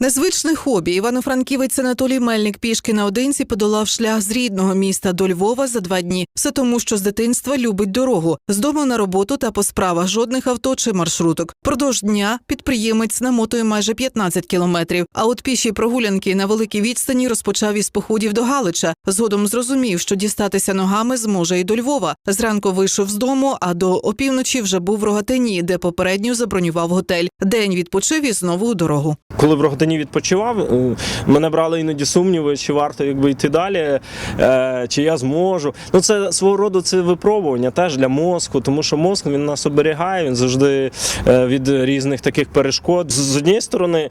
Незвичне хобі. Івано-Франківець Анатолій Мельник пішки наодинці подолав шлях з рідного міста до Львова за два дні. Все тому, що з дитинства любить дорогу. З дому на роботу та по справах жодних авто чи маршруток. Продовж дня підприємець намотує майже 15 кілометрів. А от піші прогулянки на великій відстані розпочав із походів до Галича. Згодом зрозумів, що дістатися ногами зможе і до Львова. Зранку вийшов з дому, а до опівночі вже був в Рогатині, де попередньо забронював готель. День відпочив і знову у дорогу. Коли в Рогатині відпочивав, е, мене брали іноді сумніви, чи варто якби йти далі, е, чи я зможу. Ну це свого роду це випробування теж для мозку, тому що мозк він нас оберігає, він завжди е, від різних таких перешкод. З- однієї сторони,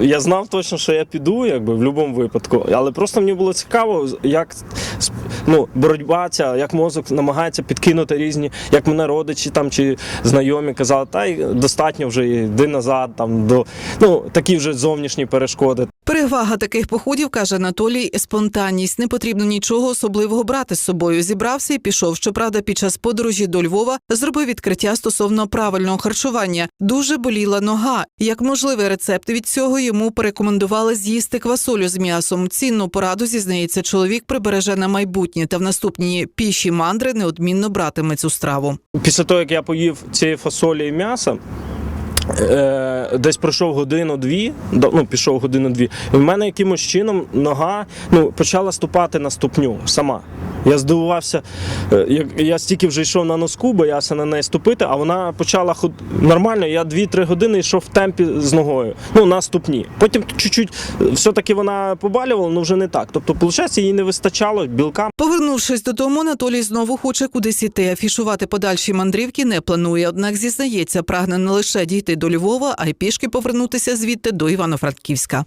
я знав точно, що я піду, якби в будь-якому випадку, але просто мені було цікаво, як ну, боротьба ця, як мозок намагається підкинути різні, як мене родичі там чи знайомі казали, та й достатньо вже йди назад, там до ну такі вже зовнішні перешкоди. Перевага таких походів каже Анатолій спонтанність. Не потрібно нічого особливого брати з собою. Зібрався і пішов. Щоправда, під час подорожі до Львова зробив відкриття стосовно правильного харчування. Дуже боліла нога. Як можливий рецепт від цього йому порекомендували з'їсти квасолю з м'ясом. Цінну пораду зізнається чоловік прибереже на майбутнє та в наступні піші мандри неодмінно братиме цю страву. Після того, як я поїв цієї фасолі і м'яса. Е, десь пройшов годину-дві, ну пішов годину-дві, і в мене якимось чином нога ну, почала ступати на ступню сама. Я здивувався, е, як я стільки вже йшов на носку, боявся на неї ступити, а вона почала ход... нормально. Я 2-3 години йшов в темпі з ногою, ну на ступні. Потім чуть-чуть е, все-таки вона побалювала, ну вже не так. Тобто, виходить, їй не вистачало білка. Повернувшись додому, Анатолій знову хоче кудись іти. Афішувати подальші мандрівки не планує. Однак зізнається, прагне не лише дійти до Львова, а й пішки повернутися звідти до Івано-Франківська.